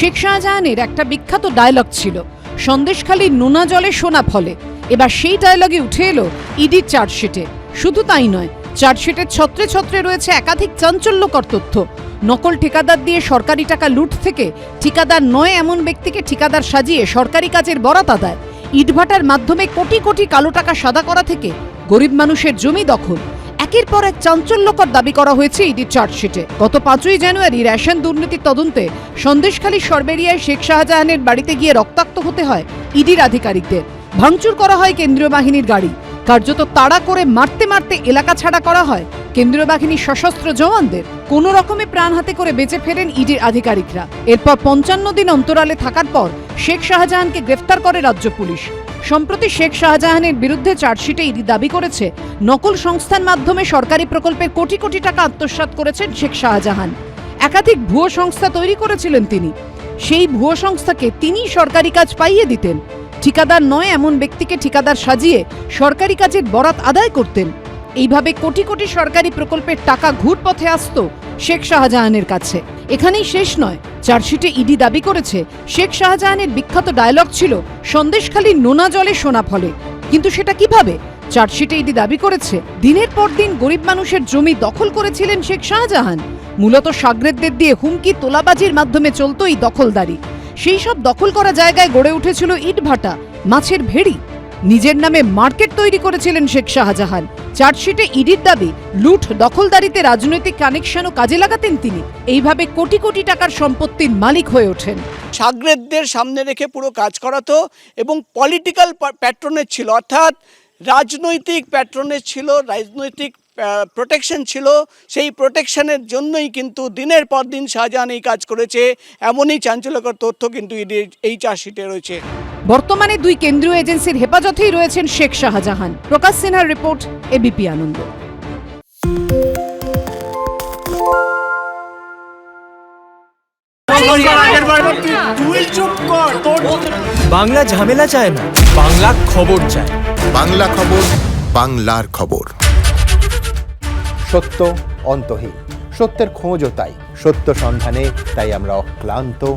শেখ শাহজাহানের একটা বিখ্যাত ডায়লগ ছিল। সন্দেশখালী নোনা জলে সোনা ফলে। এবার সেই ডায়লগে উঠে এলো ইডির চার্জশিটে শুধু তাই নয় চার্জশিটের ছত্রে ছত্রে রয়েছে একাধিক চাঞ্চল্যকর তথ্য। নকল ঠিকাদার দিয়ে সরকারি টাকা লুট থেকে ঠিকাদার নয় এমন ব্যক্তিকে ঠিকাদার সাজিয়ে সরকারি কাজের বরাত আদায়। ইটভাটার মাধ্যমে কোটি কোটি কালো টাকা সাদা করা থেকে গরিব মানুষের জমি দখল। একের পর এক চাঞ্চল্যকর দাবি করা হয়েছে ইডির চার্জশিটে। গত পাঁচই জানুয়ারি রেশন দুর্নীতির তদন্তে সন্দেশখালী সরবেরিয়ায় শেখ শাহজাহানের বাড়িতে গিয়ে রক্তাক্ত হতে হয় ইডির আধিকারিকদের। ভাঙচুর করা হয় কেন্দ্রীয় বাহিনীর গাড়ি। কার্যত তাড়া করে মারতে মারতে এলাকা ছাড়া করা হয়। কেন্দ্রীয় বাহিনীর সশস্ত্র জওয়ানদের কোনো রকমে প্রাণ হাতে করে বেঁচে ফেরেন ইডির আধিকারিকরা। এরপর পঞ্চান্ন দিন অন্তরালে থাকার পর শেখ শাহজাহানকে গ্রেফতার করে রাজ্য পুলিশ। সম্প্রতি শেখ শাহজাহানের বিরুদ্ধে চার্জশিটে ইডি দাবি করেছে, নকল সংস্থার মাধ্যমে সরকারি প্রকল্পের কোটি কোটি টাকা আত্মসাত করেছেন শেখ শাহজাহান। একাধিক ভুয়ো সংস্থা তৈরি করেছিলেন তিনি। সেই ভুয়ো সংস্থাকে তিনি সরকারি কাজ পাইয়ে দিতেন। ঠিকাদার নয় এমন ব্যক্তিকে ঠিকাদার সাজিয়ে সরকারি কাজের বরাত আদায় করতেন। এইভাবে কোটি কোটি সরকারি প্রকল্পের টাকা ঘুরপথে আসত শেখ শাহজাহানের কাছে। এখানেই শেষ নয়, চার্জশিটে ইডি দাবি করেছে, শেখ শাহজাহানের বিখ্যাত ডায়লগ ছিল, সন্দেশখালী নোনা জলে সোনা ফলে। কিন্তু সেটা কীভাবে? চার্জশিটে ইডি দাবি করেছে, দিনের পর দিন গরিব মানুষের জমি দখল করেছিলেন শেখ শাহজাহান। মূলত সাগরেদদের দিয়ে হুমকি তোলাবাজির মাধ্যমে চলতো এই দখলদারি। সেই সব দখল করা জায়গায় গড়ে উঠেছিল ইটভাটা, মাছের ভেড়ি। নিজের নামে মার্কেট তৈরি করেছিলেন শেখ শাহজাহান। চার্জশিটে ইডির দাবি লুট দখলদারিতে রাজনৈতিক কানেকশনও কাজে লাগাতেন তিনি। এইভাবে কোটি কোটি টাকার সম্পত্তির মালিক হয়ে ওঠেন। সাগরেদদের সামনে রেখে পুরো কাজ করাতো এবং পলিটিক্যাল প্যাট্রনেজ ছিল। অর্থাৎ রাজনৈতিক প্যাট্রনেজ ছিল, রাজনৈতিক প্রোটেকশন ছিল। সেই প্রোটেকশনের জন্যই কিন্তু দিনের পর দিন শাহজাহান এই কাজ করেছে। এমনই চাঞ্চল্যকর তথ্য কিন্তু এই চার্জশিটে রয়েছে। বর্তমানে দুই কেন্দ্রীয় এজেন্সির হেফাজতেই রয়েছেন শেখ শাহজাহান। প্রকাশ সিনহার রিপোর্ট এবিপি আনন্দ। বাংলা ঝামেলা চায় না বাংলা খবর চায়। বাংলা খবর বাংলার খবর। সত্য অন্তহীন সত্যের খোঁজও তাই সত্য সন্ধানে তাই আমরা অক্লান্ত